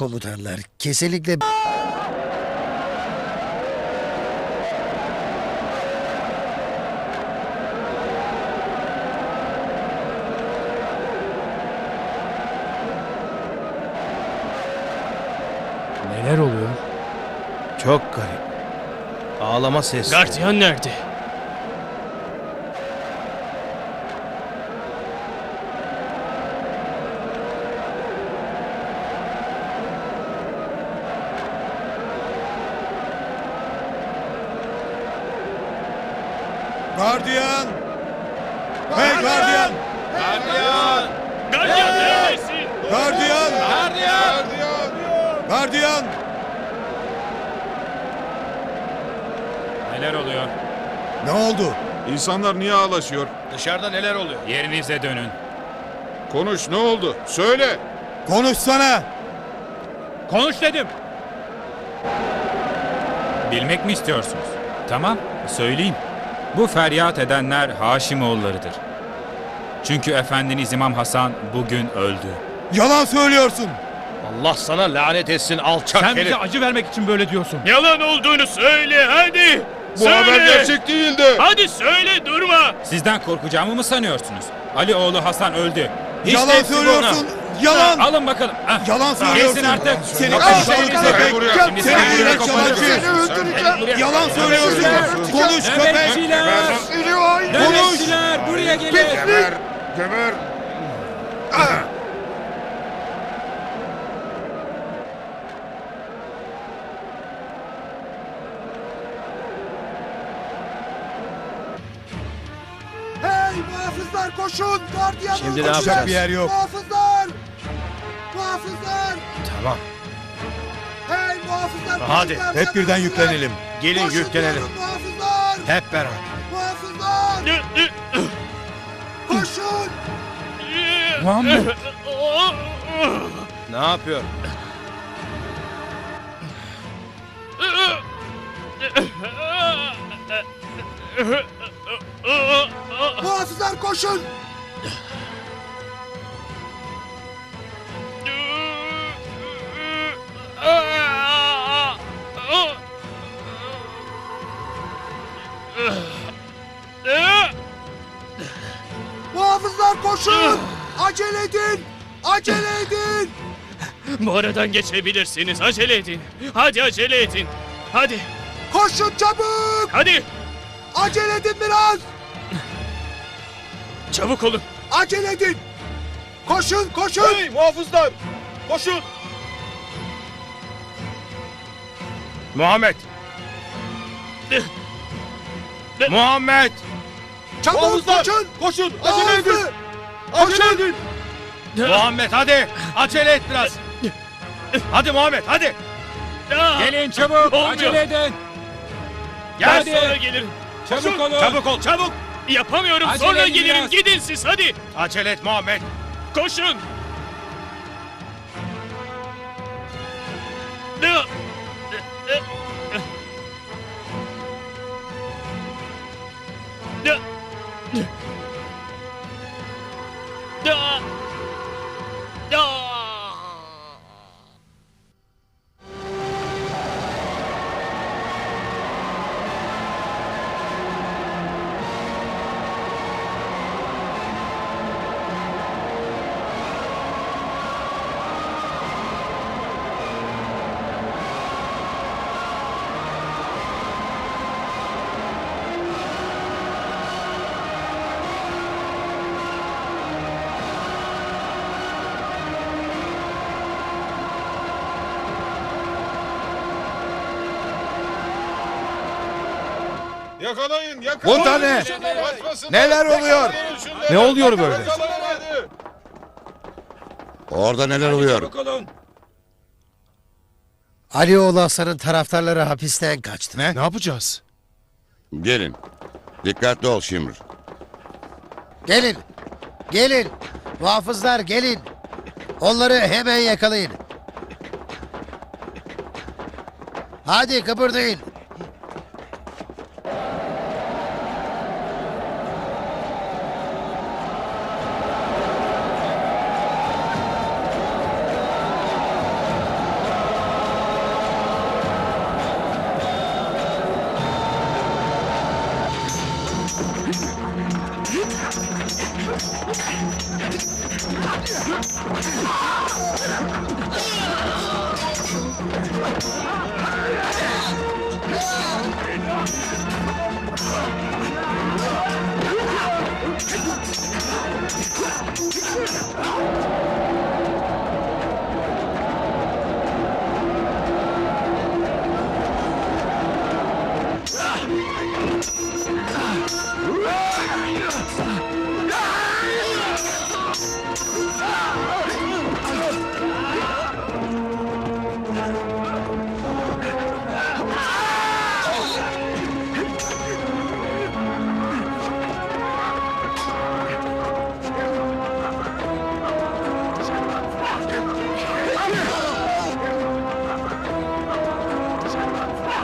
komutanlar. Kesinlikle Neler oluyor? Çok garip. Ağlama sesi. Gardiyan nerede? Gardiyan! Hey gardiyan! Gardiyan neredesin? Gardiyan! Gardiyan! Gardiyan! Neler oluyor? Ne oldu? İnsanlar niye ağlaşıyor? Dışarıda neler oluyor? Yerinize dönün. Konuş ne oldu? Söyle. Konuşsana! Konuş dedim. Bilmek mi istiyorsunuz? Tamam, söyleyeyim. Bu feryat edenler Haşimoğullarıdır. Çünkü Efendiniz İmam Hasan bugün öldü. Yalan söylüyorsun! Allah sana lanet etsin alçak Sen herif. bize acı vermek için böyle diyorsun. Yalan olduğunu söyle hadi. Bu haber gerçek değildi. Hadi söyle durma. Sizden korkacağımı mı sanıyorsunuz? Ali oğlu Hasan öldü. Hiç Yalan söylüyorsun! buna. Yalan! Alın bakalım. Ah, Yalan söylüyorsun! Kesin artık. Seni aşağılık köpek! Şimdi Seni seni iğrenç yalancı! koparacağım. Buraya- Yalan söylüyorsun! Konuş köpek! Nöbetçiler! Nöbetçiler buraya gelin. Geber. Geber. Hey muhafızlar koşun! Gardiyan Şimdi ne yapacağız? bir yer yok. Muhafızlar! Tamam. Hey muhafızlar! Hadi, Hep birden yüklenelim. Gelin Koşun yüklenelim. diyorum, Muhafızlar! Hep beraber. Muhafızlar! Koşun! Muhammed. Ne yapıyor? Muhafızlar koşun! Acele edin! Bu aradan geçebilirsiniz. Acele edin. Hadi acele edin. Hadi. Koşun çabuk! Hadi. Acele edin biraz! Çabuk olun. Acele edin! Koşun koşun! Hey muhafızlar! Koşun! Muhammed! Muhammed! Çabuk Muhafızlar! koşun! Koşun! Acele edin! Acele edin! Muhammed hadi! Acele et biraz! Hadi Muhammed hadi! Gelin çabuk. Olmuyor. Acele edin. Gel Hadi. sonra gelirim. Çabuk olun. Çabuk ol çabuk! Yapamıyorum. Acele sonra edin gelirim. biraz. Gidin siz hadi. Acele et Muhammed! Koşun. Yakalayın yakalayın. Bu da ne? Neler oluyor? Yakalayın şunları. Ne oluyor böyle? Yakalayın hadi. Orada neler oluyor? Olun. Alioğlu Hasan'ın taraftarları hapisten kaçtı. Ne? Ne yapacağız? Gelin. Dikkatli ol Şimr. Gelin. Gelin. Muhafızlar gelin. Onları hemen yakalayın. Hadi kıpırdayın. Yes.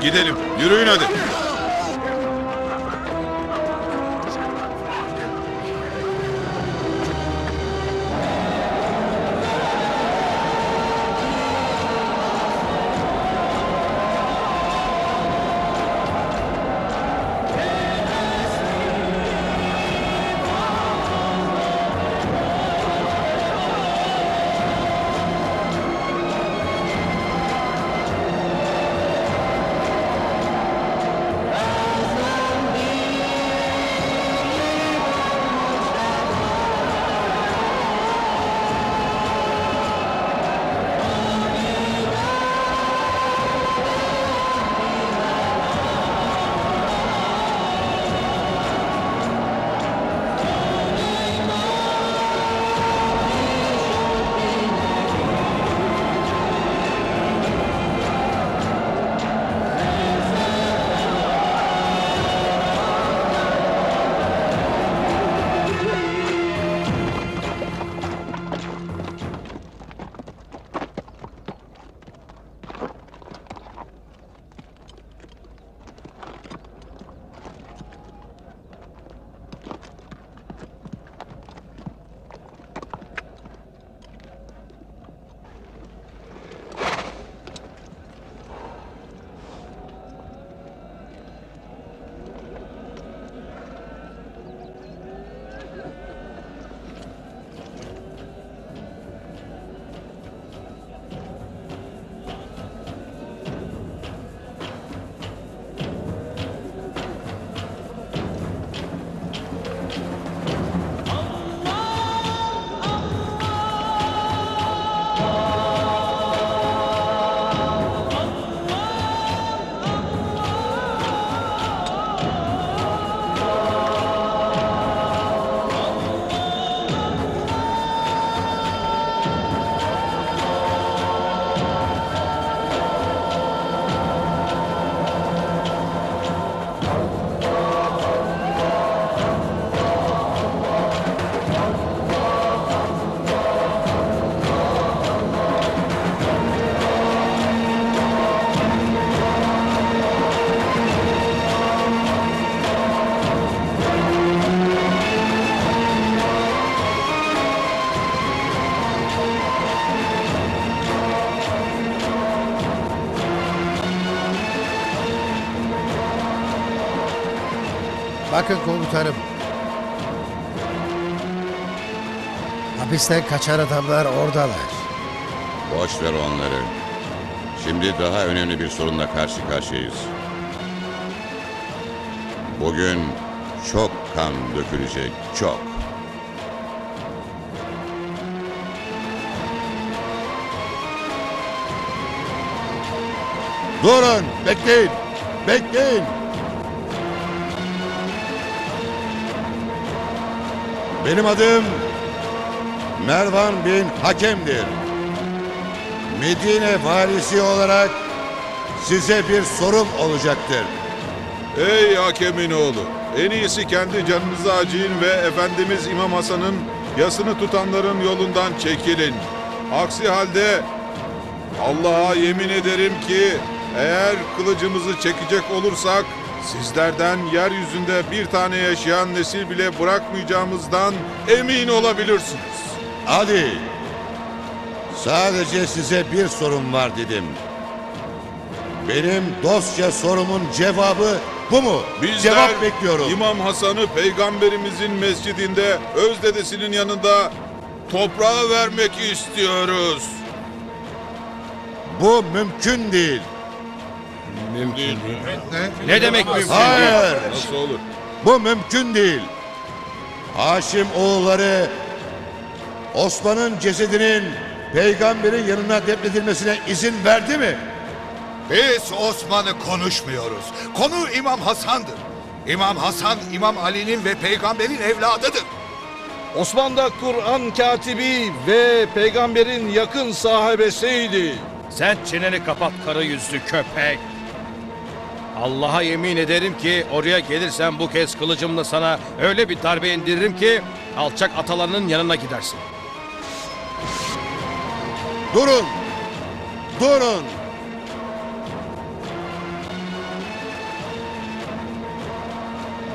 Gidelim. Yürüyün hadi. Bakın komutanım. Hapisten kaçan adamlar oradalar. Boş ver onları. Şimdi daha önemli bir sorunla karşı karşıyayız. Bugün çok kan dökülecek, çok. Durun, bekleyin, bekleyin. Benim adım Mervan bin Hakem'dir. Medine valisi olarak size bir sorum olacaktır. Ey hakemin oğlu. En iyisi kendi canınızı acıyın ve Efendimiz İmam Hasan'ın yasını tutanların yolundan çekilin. Aksi halde Allah'a yemin ederim ki eğer kılıcımızı çekecek olursak sizlerden yeryüzünde bir tane yaşayan nesil bile bırakmayacağımızdan emin olabilirsiniz. Hadi. Sadece size bir sorum var dedim. Benim dostça sorumun cevabı bu mu? Bizler Cevap bekliyorum. İmam Hasan'ı peygamberimizin mescidinde öz dedesinin yanında toprağa vermek istiyoruz. Bu mümkün değil. Değil mi? Ne demek mümkün? Hayır. Nasıl olur? Bu mümkün değil. Haşim oğulları Osman'ın cesedinin peygamberin yanına defnedilmesine izin verdi mi? Biz Osman'ı konuşmuyoruz. Konu İmam Hasan'dır. İmam Hasan, İmam Ali'nin ve peygamberin evladıdır. Osman da Kur'an katibi ve peygamberin yakın sahibesiydi. Sen çeneni kapat kara yüzlü köpek. Allah'a yemin ederim ki oraya gelirsen bu kez kılıcımla sana öyle bir darbe indiririm ki alçak atalarının yanına gidersin. Durun! Durun!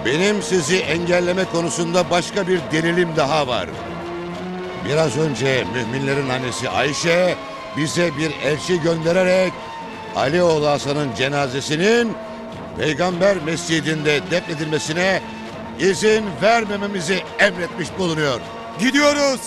Benim sizi engelleme konusunda başka bir delilim daha var. Biraz önce müminlerin annesi Ayşe bize bir elçi göndererek Ali Oğlu Hasan'ın cenazesinin Peygamber mescidinde defnedilmesine izin vermememizi emretmiş bulunuyor. Gidiyoruz.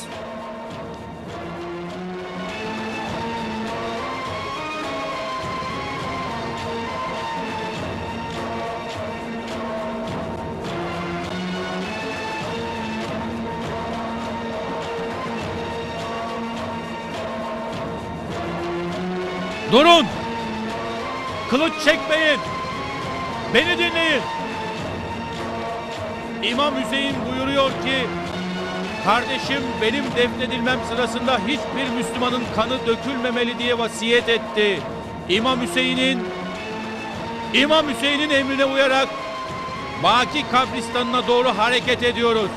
Durun! Kılıç çekmeyin! Beni dinleyin! İmam Hüseyin buyuruyor ki Kardeşim benim defnedilmem sırasında hiçbir Müslümanın kanı dökülmemeli diye vasiyet etti. İmam Hüseyin'in İmam Hüseyin'in emrine uyarak Baki kabristanına doğru hareket ediyoruz.